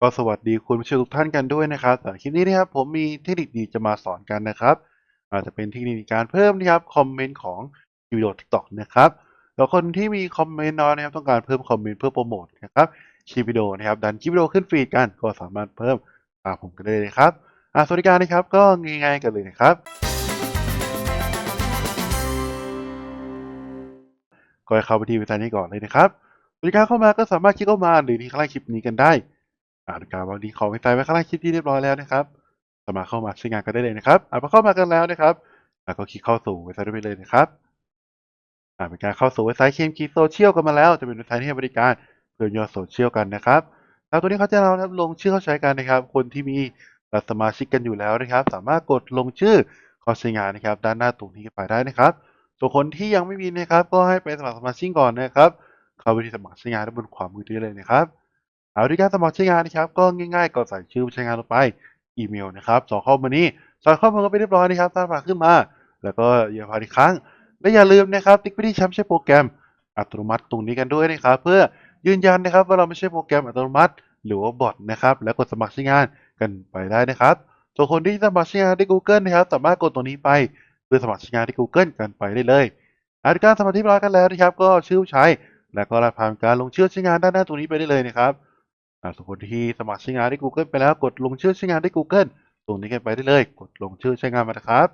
ก็สวัสดีคุณผู้ชมทุกท่านกันด้วยนะครับสำหรับคลิปนี้นะครับผมมีเทคนิคดีจะมาสอนกันนะครับ อาจจะเป็นเทคนิคในการเพิ่มนะครับคอมเมนต์ของวิดีโอทิกตอกนะครับแล้วคนที่มีคอมเมนต์น้อยนะครับต้องการเพิ่มคอมเมนต์เพื่อโปรโมทนะครับคลิปวิดีโอนะครับดันคลิปวิดีโอขึ้นฟีดกันก็สามารถเพิ่มตามผมกันได้เลยนะครับอ่าสวัสดิการนะครับก็ง่ายๆกันเลยนะครับ ก็เข้าไปที่เว็บไซต์นี้ก่อนเลยนะครับบริการเข้ามาก็สามารถคลิกเข้ามาหรือที่ข้างล่างคลิปนี้กันได้ อ่าบริการวางดีขอเว็บไซต์ไว้ข้างล่างคลิปที่เรียบร้อยแล้วนะครับสามารเข้ามาใช้งานกันได้เลยนะครับอ่าพอเข้ามากันแล้วนะครับแล้วก็คลิกเข้าสู่เว็บไซต์ได้เลยนะครับอ่าเป็นการเข้าสู่เว็บไซต์เคมคีโซเชียลกันมาแล้ว จะเป็นเว็บไซต์ที่ให้บริการเพื่อยอดโซเชียลกันนะครับแล้วตัวนี้เขาจะเราลงชื่อเข้าใช้กันนะครับ คนที่มีบัตรสมาชิกกันอยู่แล้วนะครับ สามารถกดลงชื่อเข้าใช้งานนะครับ ด้านหน้าตรงนี้ไปได้นะครับส่วนคนที่ยังไม่มีนะครับ ก็ให้ไปสมัครสมาชิกก่อนนะครับ เข้าไปที่สมัครใช้งานด้านบนขวามือได้เลยนะครับ เอาด้วยการสมัครใช้งานนะครับก็ง่ายๆ ก็ใส่ชื่อผู้ใช้งานลงไปอีเมลนะครับสอข้อมูลนี้ใส่ข้อมูลก็ไปเรียบร้อยนะครับสร้างฝากขึ้นมา แล้วก็อย่าพลาดอีกครั้ง และอย่าลืมนะครับติ๊กไปที่แชมป์ใช้โปรแกรมอัตโนมัติตรงนี้กันด้วยนะครับเพื่อยืนยันนะครับว่าเราไม่ใช่โปรแกรมอัตโนมัติ หรือว่าบอทนะครับแล้วกดสมัครใช้งานกันไปได้นะครับส่วนคนที่สมัครใช้งานที่ Google นะครับสามารถกดตรงนี้ไปเพื่อสมัครใช้งานที่ Google กันไปได้เลยอาการสมาธิเรียบร้อยกันแล้วนะครับ ก็ชื่อใช้ แล้วก็รหัสผ่านการลงชื่อใช้งานด้านหน้าตรงนี้ไปได้เลยนะครับ อ่าส่วนคนที่สมัครใช้งานที่ Google ไปแล้วกดลงชื่อใช้งานที่ Google ตรงนี้กันไปได้เลย กดลงชื่อใช้งานมานะครับ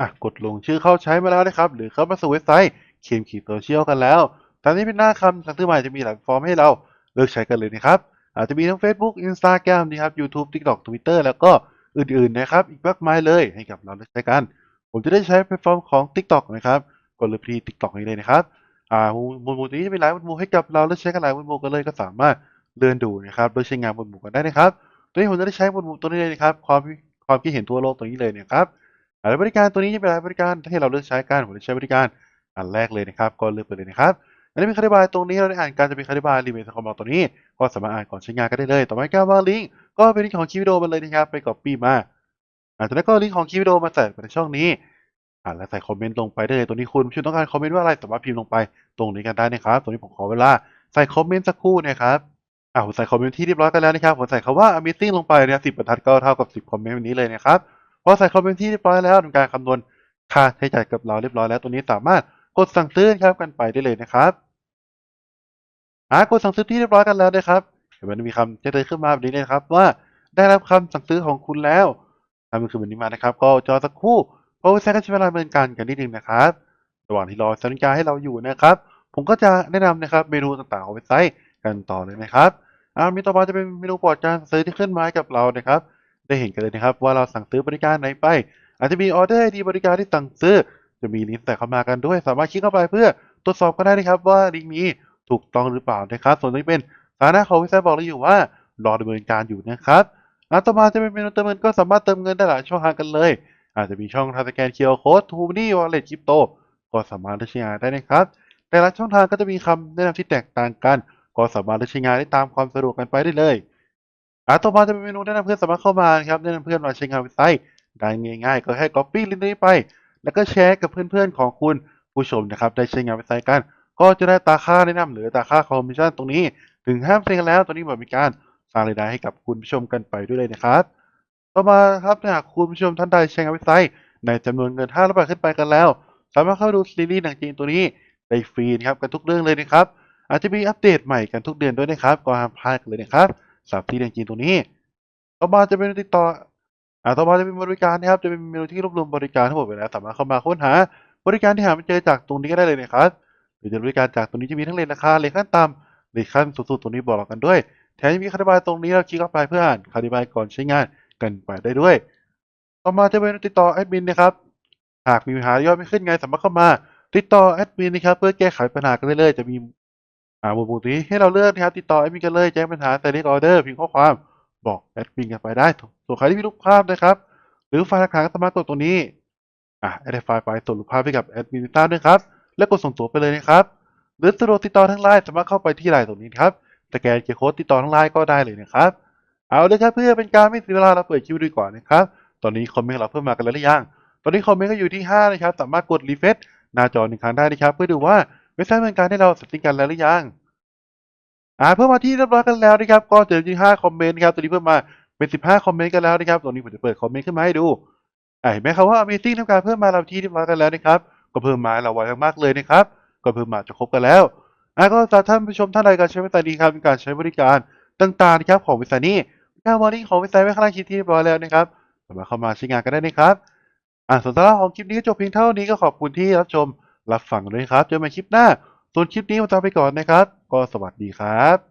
อะกดลงชื่อเข้าใช้มาแล้วนะครับ หรือเข้ามาสู่เว็บไซต์เคมขีดโซเชียลกันแล้วตอนนี้เป็นหน้าคำสั่งซื้อใหม่จะมีหลายฟอร์มให้เราเลือกใช้กันเลยนะครับอาจจะมีทั้ง Facebook Instagram นะครับ YouTube TikTok Twitter แล้วก็อื่นๆนะครับ อีกมากมายเลยให้กับเราเลือกใช้กัน ผมจะได้ใช้แพลตฟอร์มของ TikTok นะครับ กดเลยที่ TikTok นี้เลยนะครับ อ่ามูลมูลนี้จะมีหลายมูลให้กับเราเลือกใช้กันหลายมูลมูกันเลยก็สามารถเลื่อนดูนะครับโดยใช้งานมูลมูกันได้นะครับตัวนี้ผมจะได้ใช้มูลมูตัวนี้เลยนะครับ ความความคิดเห็นทั่วโลกตัวนี้เลยนะครับอ่าแล้วบริการตัวนี้จะเป็นบริการที่เราเลือกใช้กันผมจะใช้บริการอันแรกเลยนะครับก็เลือกไปเลยนะครับอันนี้มีคำอธิบายตรงนี้เราได้อ่านการจะมีคำอธิบายรีเมทของเราตัวนี้ ก็สามารถอ่านก่อนใช้งานกันได้เลย ต่อไปการวางลิงก์ก็เป็นลิงก์ของคลิปวิดีโอมาเลยนะครับไป copy มาอ่าจากนั้นก็ลิงก์ของคลิปวิดีโอมาใส่ไปในช่องนี้ อ่าแล้วใส่คอมเมนต์ลงไปได้เลยตัวนี้คุณผู้ชมต้องการคอมเมนต์ว่าอะไรสามารถพิมพ์ลงไปตรงนี้กันได้นะครับตัวนี้ผมขอเวลาใส่คอมเมนต์สักครู่นะครับอ่าผมใส่คอมเมนต์ที่เรียบร้อยกันแล้วนะครับผมใส่คำว่า amazing ลงไปเนี่ยสิบบรรทัดก็เท่ากับสิบคอมเมนต์แบบนี้เลยนะครับพอใส่คอมเมนต์ที่เรียบร้อยแล้วทำการคำนวณค่าใช้จ่ายกับเราเรียบร้อยแล้วตัวนี้สามารถกดสั่งซื้อครับกันไปได้เลยนะครับอ่ากดสั่งซื้อที่เรียบร้อยกันแล้วนะครับเดี๋ยวมันมีคำจะเตือนขึ้นมาแบบนี้นะครับว่าได้รับคำสั่งซื้อของคุณแล้วถ้ามันคือแบบนี้มานะครับ ก็จอสักครู่ เพราะเว็บไซต์ก็ใช้เวลาดำเนินการกันนิดนึงนะครับ ระหว่างที่รอสัญญาให้เราอยู่นะครับ ผมก็จะแนะนำนะครับเมนูต่างๆของเว็บไซต์กันต่อเลยนะครับอ่ามีต่อมาจะเป็นเมนูโปรดการซื้อที่ขึ้นมาให้กับเรานะครับ ได้เห็นกันเลยนะครับ ว่าเราสั่งซื้อบริการไหนไป อาจจะมีออเดอร์ดีบริการที่สั่งซื้อ จะมีลิงก์ใส่เข้ามากันด้วย สามารถคลิกเข้าไปเพื่อตรวจสอบก็ได้นะครับ ว่าลิงก์นี้ถูกต้องหรือเปล่านะครับ ส่วนนี้เป็นสานะของเว็บไซต์บอกเราอยู่ว่ารอดำเนินการอยู่นะครับอ่าต่อมาจะเป็นเมนูเติมเงินก็สามารถเติมเงินได้หลายช่องทางกันเลย อาจจะมีช่องทางสแกน QR Code ทูนี่วอลเล็ตคริปโตก็สามารถเลือกใช้งานได้นะครับ แต่ละช่องทางก็จะมีคำแนะนำที่แตกต่างกัน ก็สามารถเลือกใช้งานได้ตามความสะดวกกันไปได้เลยอ่าต่อมาจะเป็นเมนูแนะนำเพื่อนสามารถเข้ามาครับแนะนำเพื่อนมาใช้งานเว็บไซต์ได้ง่ายๆ ก็แค่ copy ลิงก์นี้ไป แล้วก็แชร์กับเพื่อนๆของคุณผู้ชมนะครับได้ใช้งานเว็บไซต์กัน ก็จะได้ตาค่าแนะนำหรือตาค่าคอมมิชชั่นตรงนี้ ถึงห้ามเซ็นแล้วตอนนี้เหมือนมีการสร้างรายได้ให้กับคุณผู้ชมกันไปด้วยเลยนะครับ ต่อมาครับหากคุณผู้ชมท่านใดใช้งานเว็บไซต์ ในจำนวนเงิน500บาทขึ้นไปกันแล้ว สามารถเข้าดูซีรีส์หนังจีนตัวนี้ได้ฟรีนะครับกันทุกเรื่องเลยนะครับ อาจจะมีอัปเดตใหม่กันทุกเดือนด้วยนะครับก็ห้ามพลาดกันเลยนะครับสำหรับที่หนังจีนตัวนี้ ต่อมาจะเป็นติดต่ออ่าต่อมาจะเป็นบริการนะครับจะเป็นเมนูที่รวบรวมบริการทั้งหมดไว้แล้วสามารถเข้ามาค้นหา บริการที่หาไม่เจอจากตรงนี้ก็ได้เลยนะครับหรือจะบริการจากตรงนี้จะมีทั้งเลทราคาเลทขั้นต่ำเลทขั้นสูงสุดตรงนี้บอกเรากันด้วย แถมยังมีคำอธิบายตรงนี้เราคลิกเข้าไปเพื่ออ่านคำอธิบายก่อนใช้งาน กันไปได้ด้วย ต่อมาจะเป็นติดต่อแอดมินนะครับ หากมีปัญหายอดไม่ขึ้นไงสามารถเข้ามา ติดต่อแอดมินนะครับเพื่อแก้ไขปัญหากันได้เลยจะมีอ่าหมวดหมู่นี้ให้เราเลือกนะครับ ติดต่อแอดมินกันเลยแจ้งปัญหาใส่เลขออเดอร์พิมพ์ข้อความบอกแอดมินกันไปได้ส่วนใครที่มีรูปภาพนะครับ หรือไฟล์หลักฐานสามารถกดตรงนี้อะแอดไฟล์ไปส่งรูปภาพให้กับแอดมินต้าด้วยครับแล้วกดส่งตัวไปเลยนะครับ หรือสะดวกติดต่อทางไลน์สามารถเข้าไปที่ไลน์ตรงนี้ครับสแกนเคอร์โค้ดติดต่อทางไลน์ก็ได้เลยนะครับ เอาเลยครับเพื่อเป็นการไม่เสียเวลาเราเปิดคิวดีกว่านะครับ ตอนนี้คอมเมนต์เราเพิ่มมากันแล้วหรือยัง ตอนนี้คอมเมนต์ก็อยู่ที่ 5 นะครับ สามารถกดรีเฟรชหน้าจอหนึ่งครั้งได้นะครับ เพื่อดูว่าเว็บไซต์บริการให้เราสร็จสิ้นกันแล้วหรือยัง อ่าเพิ่มมาที่เรียบร้อยกันแล้วนะครับ ก็เจอจริง5คอมเมนต์ครับตัวนี้เพิ่มมาเป็น 15 คอมเมนต์กันแล้วนะครับตรงนี้ผมจะเปิดคอมเมนต์ขึ้นมาให้ดูอ่าเห็นไหมครับว่า Amazing ทำการเพิ่มมาเราที่เรียบร้อยกันแล้วนะครับ ก็เพิ่มมาเราไวมากๆเลยนะครับ ก็เพิ่มมาจะครบกันแล้วอ่าก็สำหรับท่านผู้ชมท่านใดการใช้บริการนี้ครับเป็นการใช้บริการต่างๆนะครับของบริษัทนี้ การวอร์นิ่งของบริษัทไว้ข้างล่างคลิปที่เรียบร้อยแล้วนะครับสามารถเข้ามาใช้งานกันได้นะครับอ่าส่วนสาระของคลิปนี้ก็จบเพียงเท่านี้ก็ขอบคุณที่รับชมรับฟังด้วยครับเจอกันใหม่คลิปหน้า ส่วนคลิปนี้ผมจะไปก่อนนะครับ ก็สวัสดีครับ